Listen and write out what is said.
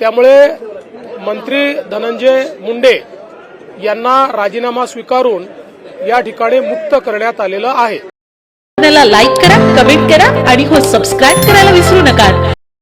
त्यामुळे मंत्री धनंजय मुंडे यांना राजीनामा स्वीकारून या ठिकाणी मुक्त करण्यात आलेलं आहे. लाईक करा कमेंट करा आणि हो सबस्क्राईब करायला विसरू नका.